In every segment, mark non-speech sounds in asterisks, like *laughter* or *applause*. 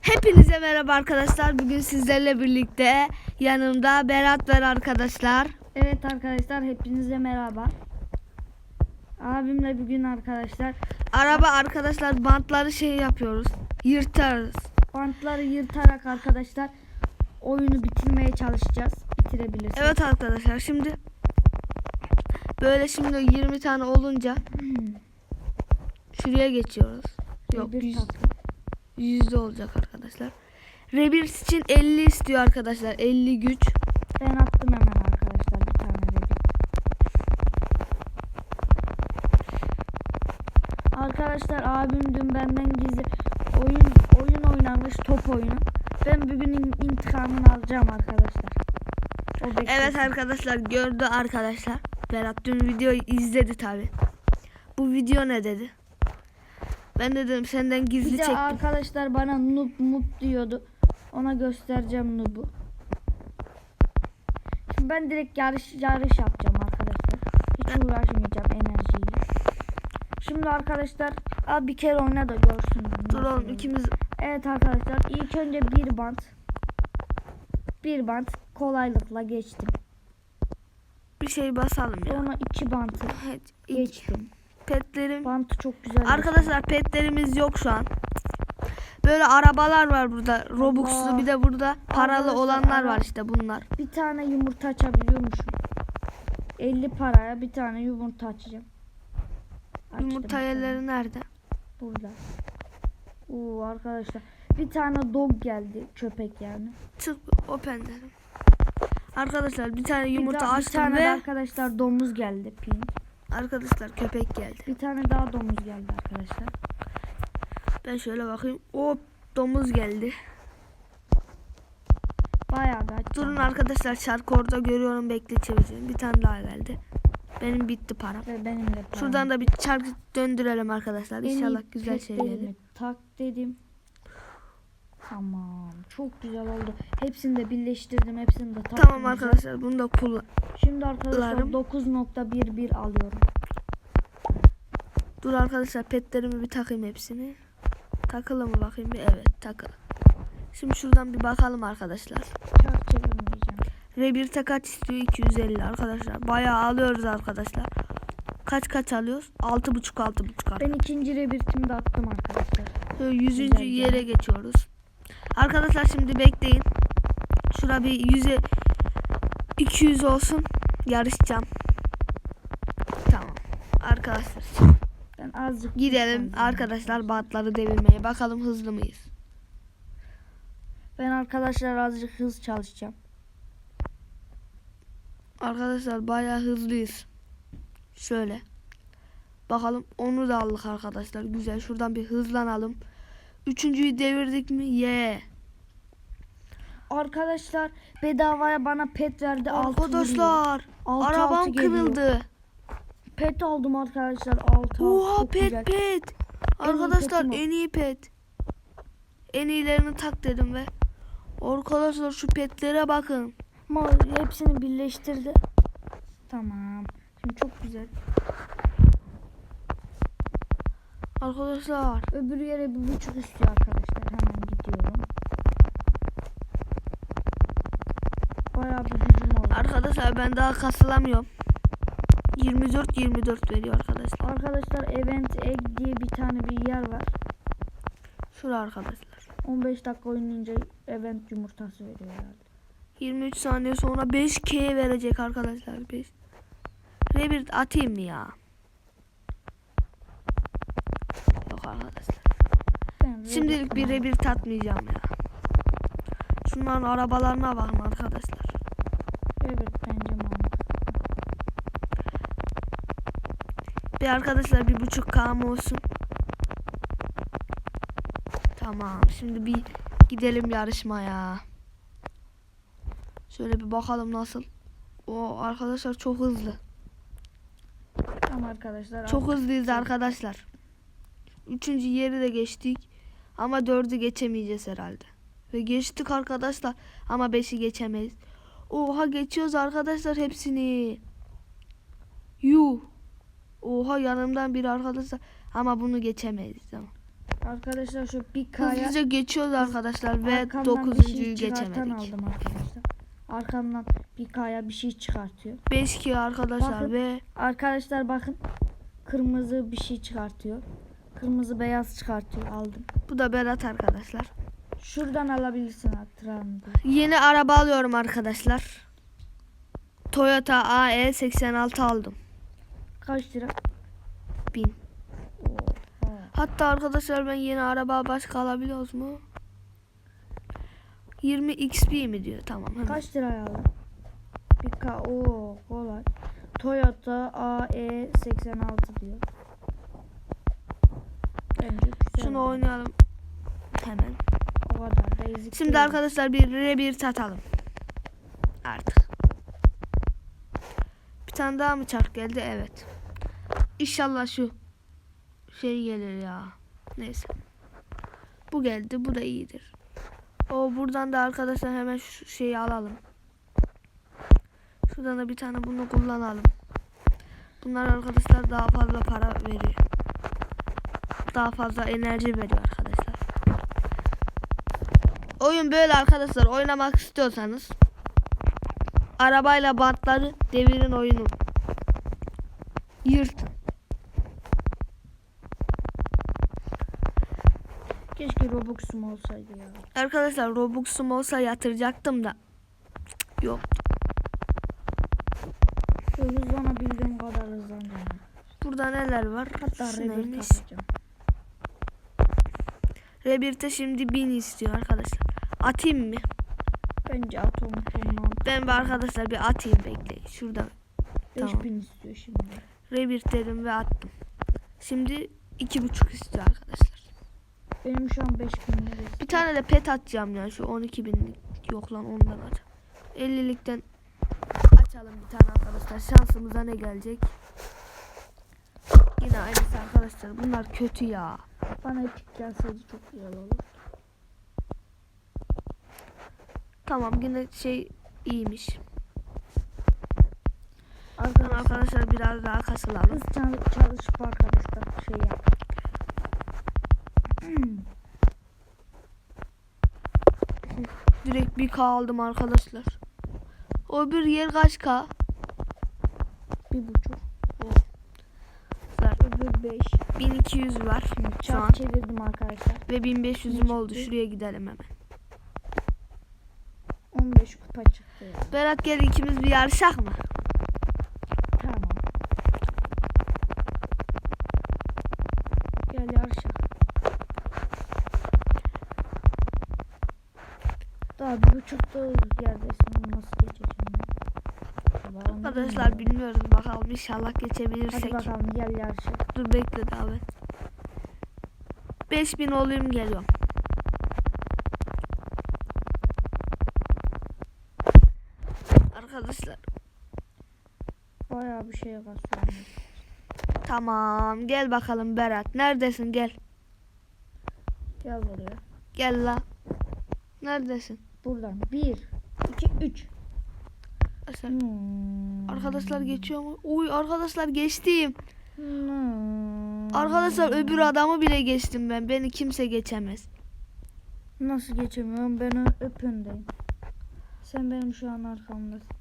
Hepinize merhaba arkadaşlar. Bugün sizlerle birlikte yanımda Berat var arkadaşlar. Evet arkadaşlar hepinize merhaba. Abimle bugün arkadaşlar Araba arkadaşlar bantları şey yapıyoruz. Yırtarız. bantları yırtarak arkadaşlar oyunu bitirmeye çalışacağız. Bitirebilirsiniz. Evet arkadaşlar şimdi böyle şimdi 20 tane olunca şuraya geçiyoruz. Yok bir yüz- tatlı. Yüzde olacak arkadaşlar. Rebirth için 50 istiyor arkadaşlar. 50 güç. Ben attım hemen arkadaşlar bir tane de. Arkadaşlar abim dün benden gizli oyun oyun oynanmış top oyunu. Ben bugün in- intikamını alacağım arkadaşlar. Evet arkadaşlar gördü arkadaşlar. Berat dün videoyu izledi tabi. Bu video ne dedi? Ben de dedim senden Bir gizli de çektim. arkadaşlar bana noob noob diyordu. Ona göstereceğim noob'u. Şimdi ben direkt yarış yarış yapacağım arkadaşlar. Hiç uğraşmayacağım enerjiyle. Şimdi arkadaşlar al bir kere oyna da görsün. Dur oğlum ikimiz Evet arkadaşlar ilk önce bir bant. Bir bant kolaylıkla geçtim. bir şey basalım ya. Sonra iki bantı Evet, geçtim. Petlerim. Bantı çok güzel. Arkadaşlar petlerimiz yok şu an. Böyle arabalar var burada. Robux'lu bir de burada paralı Arkadaşlar, olanlar var işte bunlar. Bir tane yumurta açabiliyormuşum. 50 paraya bir tane yumurta açacağım. Açtım Yumurta bir tane. yerleri nerede? Burada. Oo arkadaşlar. Bir tane dog geldi. Köpek yani. Çık open dedim. Arkadaşlar bir tane Bir yumurta bir açtım tane de ve arkadaşlar domuz geldi. Pink. Arkadaşlar köpek geldi. Bir tane daha domuz geldi arkadaşlar. Ben şöyle bakayım. Hop domuz geldi. Bayağı da. Durun arkadaşlar şarkı orada görüyorum bekleteceğim. Bir tane daha geldi. Benim bitti param. Ve benim de param. Şuradan da bir şarkı döndürelim arkadaşlar. İnşallah güzel şey gelir. Tak dedim. Tamam. Çok güzel oldu. Hepsini de birleştirdim. Hepsini de taktım. Tamam arkadaşlar bunu da kullan. Şimdi arkadaşlar Larım. 9.11 alıyorum. Dur arkadaşlar petlerimi bir takayım hepsini. Takılı mı bakayım bir? Evet takılı. Şimdi şuradan bir bakalım arkadaşlar. Çark çevirmeyeceğim. R1 kaç istiyor? 250 arkadaşlar. Bayağı alıyoruz arkadaşlar. Kaç kaç alıyoruz? 6.5 6.5 Ben ikinci rebirtimi de attım arkadaşlar. Şöyle 100. Güzel yere geçiyoruz. Arkadaşlar şimdi bekleyin. Şura bir 100'e 200 olsun. Yarışacağım. Tamam. Arkadaşlar Ben azıcık gidelim arkadaşlar bantları devirmeye. Bakalım hızlı mıyız? Ben arkadaşlar azıcık hız çalışacağım. Arkadaşlar bayağı hızlıyız. Şöyle. Bakalım onu da aldık arkadaşlar. Güzel. Şuradan bir hızlanalım. Üçüncüyü devirdik mi? Ye. Arkadaşlar bedavaya bana pet verdi. Arkadaşlar Altı arabam altı geliyor. kırıldı. Pet aldım arkadaşlar. Altı Oha pet güzel. pet. En Arkadaşlar en iyi pet. En iyilerini tak dedim ve arkadaşlar şu petlere bakın. Ama hepsini birleştirdi. Tamam. Şimdi çok güzel. Arkadaşlar Öbür yere bir buçuk istiyor arkadaşlar. Hemen Bayağı bir gücüm oldu. arkadaşlar ben daha kasılamıyorum. 24 24 veriyor arkadaşlar. Arkadaşlar Event Egg diye bir tane bir yer var. Şura arkadaşlar. 15 dakika oynayınca event yumurtası veriyor herhalde. 23 saniye sonra 5K verecek arkadaşlar 5. Rebirth atayım mı ya? Yok arkadaşlar. Ben Şimdilik bir Rebirth atmayacağım ya. Şunların arabalarına bakın arkadaşlar. Evet bence mantıklı. Bir arkadaşlar bir buçuk kam olsun. Tamam. Şimdi bir gidelim yarışmaya. Şöyle bir bakalım nasıl. O arkadaşlar çok hızlı. Tamam arkadaşlar. Çok artık- hızlıyız arkadaşlar. Üçüncü yeri de geçtik. Ama dördü geçemeyeceğiz herhalde. Ve geçtik arkadaşlar. Ama beşi geçemeyiz. Oha geçiyoruz arkadaşlar hepsini. Yuh. Oha yanımdan bir arkadaşlar. Ama bunu geçemeyiz. Tamam. Arkadaşlar şu bir kaya Hızlıca geçiyoruz arkadaşlar ve dokuzuncuyu şey çıkartan geçemedik. aldım arkadaşlar. Arkamdan bir kaya bir şey çıkartıyor. 5 ki arkadaşlar Bakın. ve Arkadaşlar bakın. Kırmızı bir şey çıkartıyor. Kırmızı beyaz çıkartıyor aldım. bu da Berat arkadaşlar. Şuradan alabilirsin hatırlamda. Yeni araba alıyorum arkadaşlar. Toyota AE 86 aldım. Kaç lira? 1000. Oha. Hatta arkadaşlar ben yeni araba başka alabiliyoruz mu? 20 XP mi diyor? Tamam. hemen. Kaç liraya aldın? Bir ka o kolay. Toyota AE 86 diyor. Bence güzel. Şunu oynayalım. Hemen. Kadar da ezik Şimdi değil. arkadaşlar bir R1 atalım. Artık. Bir tane daha mı çark geldi? Evet. İnşallah şu şey gelir ya. Neyse. Bu geldi. Bu da iyidir. O buradan da arkadaşlar hemen şu şeyi alalım. Şuradan da bir tane bunu kullanalım. Bunlar arkadaşlar daha fazla para veriyor. Daha fazla enerji veriyor. Oyun böyle arkadaşlar. Oynamak istiyorsanız arabayla bantları devirin oyunu. Yırt. Keşke Robux'um olsaydı ya. Arkadaşlar Robux'um olsa yatıracaktım da. Cık, Yok. Şu hızlanabildiğim kadar hızlanacağım. Burada neler var? Hatta neymiş? atacağım. Şimdi 1000 istiyor arkadaşlar. Atayım mı? Bence tonuna Ben bir arkadaşlar bir atayım bekleyin. Şurada 5000 Tamam. istiyor şimdi. Rebirth dedim ve attım. Şimdi 2.5 istiyor arkadaşlar. Benim şu an 5000 lira Bir tane de pet atacağım ya şu 12 binlik yok lan ondan at. 50'likten açalım bir tane arkadaşlar. Şansımıza ne gelecek? Yine aynısı arkadaşlar. Bunlar kötü ya. Bana epik gelseydi çok güzel olur. Tamam yine şey iyiymiş. Arkadaşlar arkadaşlar biraz daha kasılalım. hız çal- çalışıp arkadaşlar şey yap. *clears throat* Direkt bir K aldım arkadaşlar. O bir yer kaç K? Bir buçuk. Öbür 5. 1200 var şu an. Çarp çevirdim arkadaşlar. Ve 1500'üm Ne oldu. Şuraya gidelim hemen. 15 kupa çıktı ya. Berat gel ikimiz bir yarışak mı? Tamam. Gel yarışa. Daha bir buçukta yerdesin. Onu Nasıl geçeceğim ben? Arkadaşlar bilmiyorum. bilmiyoruz bakalım inşallah Hadi geçebilirsek. bakalım gel yarışa. Dur bekle ben. 5000 olayım geliyorum. Arkadaşlar Bayağı bir şey kasıyorum. tamam gel bakalım Berat. Neredesin gel. Gel buraya. Gel la. Neredesin? Buradan. 1, 2, 3. Arkadaşlar, Hmm. arkadaşlar geçiyor mu? Uy arkadaşlar geçtim. Hmm. Arkadaşlar öbür adamı bile geçtim ben. Beni kimse geçemez. Nasıl geçemiyorum? Ben ö- öp öndeyim. Sen benim şu an arkamdasın.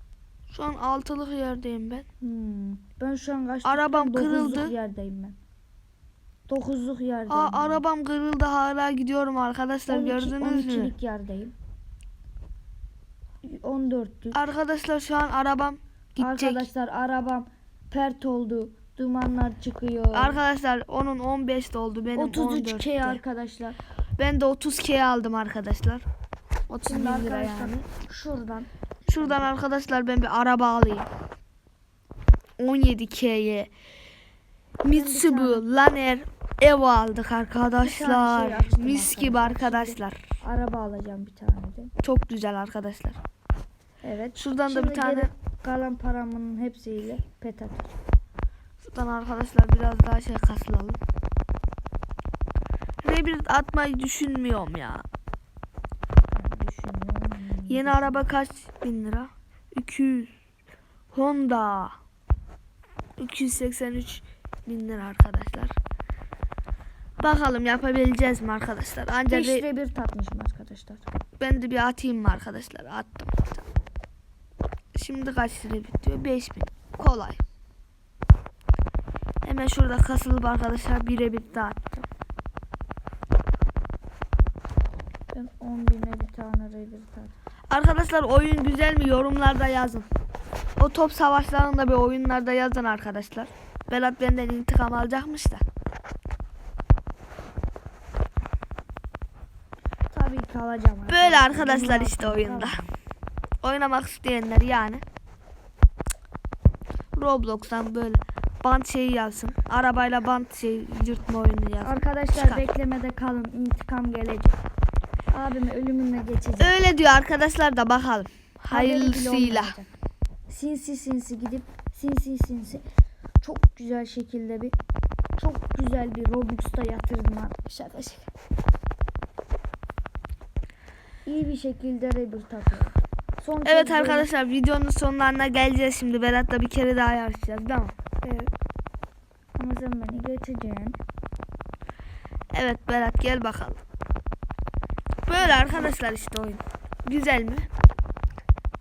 Şu an altılık yerdeyim ben. Hmm. Ben şu an kaç Arabam Dokuzluk kırıldı. yerdeyim ben. Dokuzluk yerdeyim. Aa, ben. arabam kırıldı hala gidiyorum arkadaşlar 12 gördünüz mü? 12'lik yerdeyim. 14'lük. Arkadaşlar şu an arabam gidecek. Arkadaşlar arabam pert oldu. Dumanlar çıkıyor. Arkadaşlar onun 15 oldu benim 33 14. K arkadaşlar. Ben de 30 K aldım arkadaşlar. 30 bin lira arkadaşlar yani. şuradan Şuradan arkadaşlar ben bir araba alayım. 17 K'ye. Mitsubishi Lancer Evo aldık arkadaşlar. şey Mis gibi arkadaşlar. arkadaşlar. araba alacağım bir tane de. Çok güzel arkadaşlar. Evet. Şuradan da Şimdi bir tane kalan paramın hepsiyle pet atacağım. Şuradan arkadaşlar biraz daha şey kasılalım. Rebirth atmayı düşünmüyorum ya. Yeni araba kaç bin lira? 200. Honda. 283 bin lira arkadaşlar. Bakalım yapabileceğiz mi arkadaşlar? Ancak 5 re- lira bir tatmışım arkadaşlar. ben de bir atayım mı arkadaşlar? Attım. Şimdi kaç lira bitiyor? 5000. Kolay. Hemen şurada kasılıp arkadaşlar birebir dağıttım. Ben 10 bine bir tane rebir tattım. Arkadaşlar oyun güzel mi? Yorumlarda yazın. O top savaşlarında bir oyunlarda yazın arkadaşlar. Berat benden intikam alacakmış da. Tabii ki alacağım. Böyle arkadaşlar işte oyunda. Oynamak isteyenler yani. Roblox'tan böyle bant şeyi yazsın. Arabayla bant şey yırtma oyunu yazsın. Arkadaşlar Çıkar. beklemede kalın. İntikam gelecek. Abime ölümünle geçecek. Öyle diyor arkadaşlar da bakalım. Hayırlısıyla. Sinsi sinsi gidip sinsi sinsi çok güzel şekilde bir çok güzel bir Robux'ta yatırdım abi. Şaka şaka. İyi bir şekilde rebir takıyorum. Son Evet kez böyle- arkadaşlar videonun sonlarına geleceğiz şimdi. Berat'la bir kere daha yarışacağız değil mi? Evet. Ama sen beni geçeceksin. Evet Berat gel bakalım. Böyle arkadaşlar işte oyun. Güzel mi?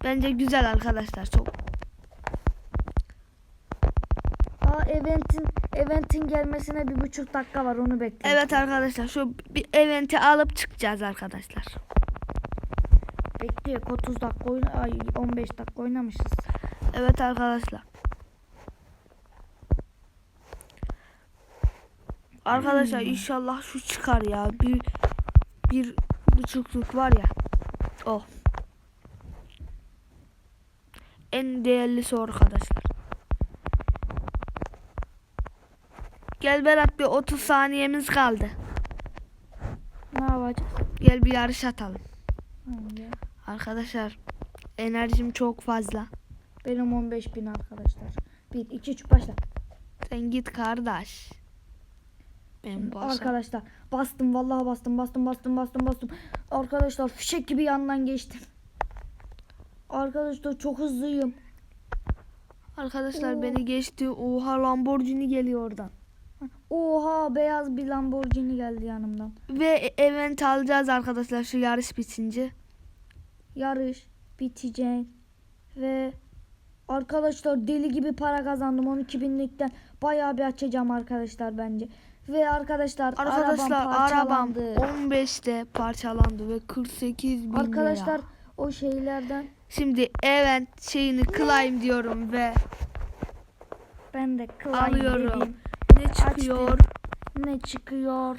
Bence güzel arkadaşlar çok. Aa eventin eventin gelmesine bir buçuk dakika var onu bekliyorum. Evet arkadaşlar şu bir eventi alıp çıkacağız arkadaşlar. Bekliyor 30 dakika oyna ay 15 dakika oynamışız. Evet arkadaşlar. Arkadaşlar inşallah şu çıkar ya. Bir bir buçukluk var ya. O. En değerlisi arkadaşlar. Gel Berat bir 30 saniyemiz kaldı. Ne yapacağız? Gel bir yarış atalım. Hangi? Arkadaşlar enerjim çok fazla. Benim 15 bin arkadaşlar. 1 2 3 başla. Sen git kardeş. Ben başa- Arkadaşlar bastım vallahi bastım bastım bastım bastım bastım. Arkadaşlar fişek gibi yandan geçtim. Arkadaşlar çok hızlıyım. Arkadaşlar Oo. beni geçti. Oha Lamborghini geliyor oradan. Oha beyaz bir Lamborghini geldi yanımdan. Ve event alacağız arkadaşlar şu yarış bitince. Yarış bitecek ve arkadaşlar deli gibi para kazandım 12 binlikten bayağı bir açacağım arkadaşlar bence. Ve arkadaşlar, Arkadaşlar arabam arabam parçalandı. 15'te parçalandı ve 48 bin Arkadaşlar lira. o şeylerden Şimdi event şeyini claim diyorum ve ben de claim alıyorum. dediğim Ne çıkıyor? ne çıkıyor?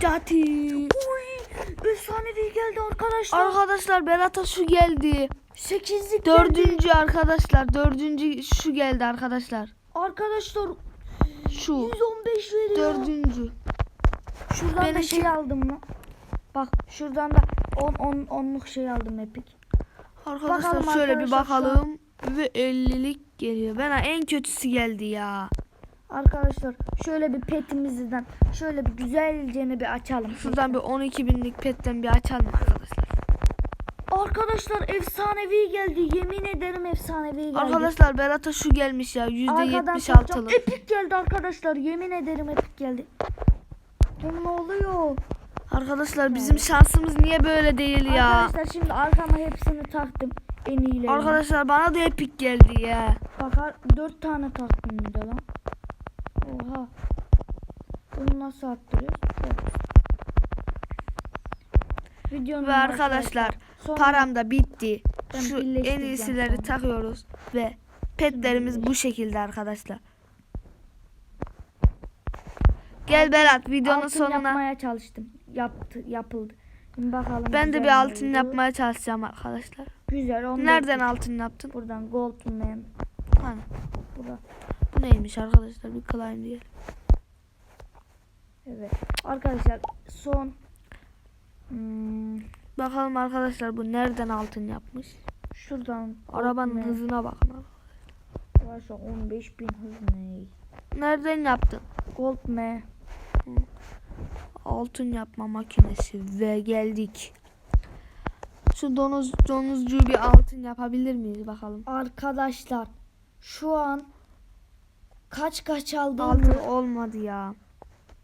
Cati. Uy, efsanevi geldi arkadaşlar. Arkadaşlar Berat'a şu geldi. 8'lik geldi. Dördüncü arkadaşlar. Dördüncü şu geldi arkadaşlar. Arkadaşlar Şu. 115 veriyor. Dördüncü. Şuradan da Benim şey aldım mı? Bak şuradan da 10 10 10'luk şey aldım Epic. Arkadaşlar Bakalım şöyle bir arkadaşlar şu an- bakalım. Ve 50'lik geliyor. Bana en kötüsü geldi ya. Arkadaşlar şöyle bir petimizden şöyle bir güzelce bir açalım. Şuradan bir 12 binlik petten bir açalım arkadaşlar. Arkadaşlar efsanevi geldi. Yemin ederim efsanevi geldi. Arkadaşlar Berat'a şu gelmiş ya. Arkadan %76'lık. takacağım. Epic geldi arkadaşlar. Yemin ederim epic geldi. Bu ne oluyor? Arkadaşlar bizim şansımız niye böyle değil ya? Arkadaşlar şimdi arkama hepsini taktım. En iyilerini. Arkadaşlar bana da epik geldi ya. Bakar 4 tane taktım bir de lan. Oha. Bunu nasıl arttırıyoruz? Evet. Videonun Ve arkadaşlar sonra- param da bitti. Şu en iyisileri sonra. takıyoruz ve petlerimiz bu şekilde arkadaşlar. Gel Berat videonun altın sonuna. yapmaya çalıştım. Yaptı, yapıldı. Şimdi bakalım. Ben de bir altın oldu? yapmaya çalışacağım arkadaşlar. Güzel. Nereden altın yaptın? Buradan gold man. Hani Bura. bu neymiş arkadaşlar bir climb diye. Evet. Arkadaşlar son hmm, Bakalım arkadaşlar bu nereden altın yapmış? şuradan Arabanın man. hızına bakın. Arkadaşlar 15 bin hız ne? Nereden yaptın? Gold man. Altın yapma makinesi ve geldik. Şu donuz donuzcuğu bir altın yapabilir miyiz bakalım?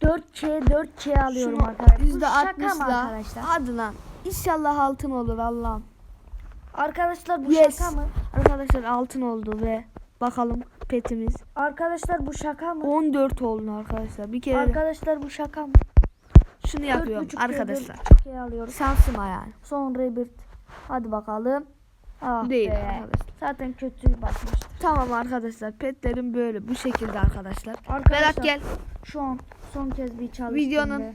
4K 4K alıyorum Şunu arkadaşlar. Bu yüzde şaka altmış mı da. arkadaşlar? Hadi lan. İnşallah altın olur Allah'ım. Arkadaşlar bu Yes. şaka mı? Arkadaşlar altın oldu ve bakalım petimiz. Arkadaşlar bu şaka mı? 14 oldu arkadaşlar. Bir kere de Arkadaşlar bu şaka mı? şunu yapıyorum 4.5K, arkadaşlar. 4.5K alıyorum. Şansıma yani. Son rebirth. Hadi bakalım. Ah Değil be. arkadaşlar. Zaten kötü başmıştı. Tamam arkadaşlar petlerim böyle bu şekilde arkadaşlar. Arkadaşlar Berat gel. şu an son kez bir çalıştım Videonun ve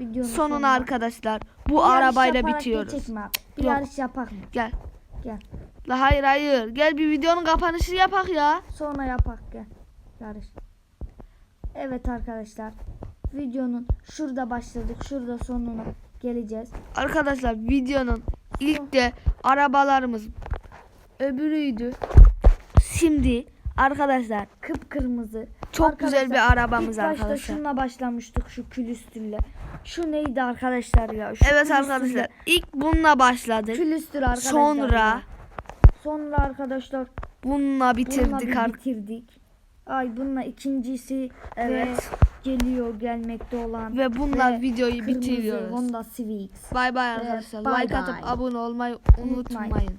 videonun Sonuna arkadaşlar bu Bir arabayla bitiyoruz. abi? Bir Yok. yarış yapak mı? Gel. Gel. La hayır hayır. Gel bir videonun kapanışı yapak ya. Sonra yapak gel. Yarış. Evet arkadaşlar. Videonun şurada başladık. Şurada sonuna geleceğiz. Arkadaşlar videonun ilk de arabalarımız öbürüydü. Şimdi arkadaşlar Kıpkırmızı. Çok güzel bir arabamız ilk başta arkadaşlar. şununla başlamıştık şu külüstürle. Şu neydi arkadaşlar ya? Şu Evet arkadaşlar ilk bununla başladık. Külüstür arkadaşlar. Sonra. Sonra arkadaşlar bununla bununla bitirdik artık. bitirdik. Ay bununla ikincisi Evet. ve geliyor gelmekte olan Ve bununla ve videoyu bitiriyoruz. Honda Civic. Bay bay arkadaşlar. bay Like atıp bay. abone olmayı Unutmayın. unutmayın.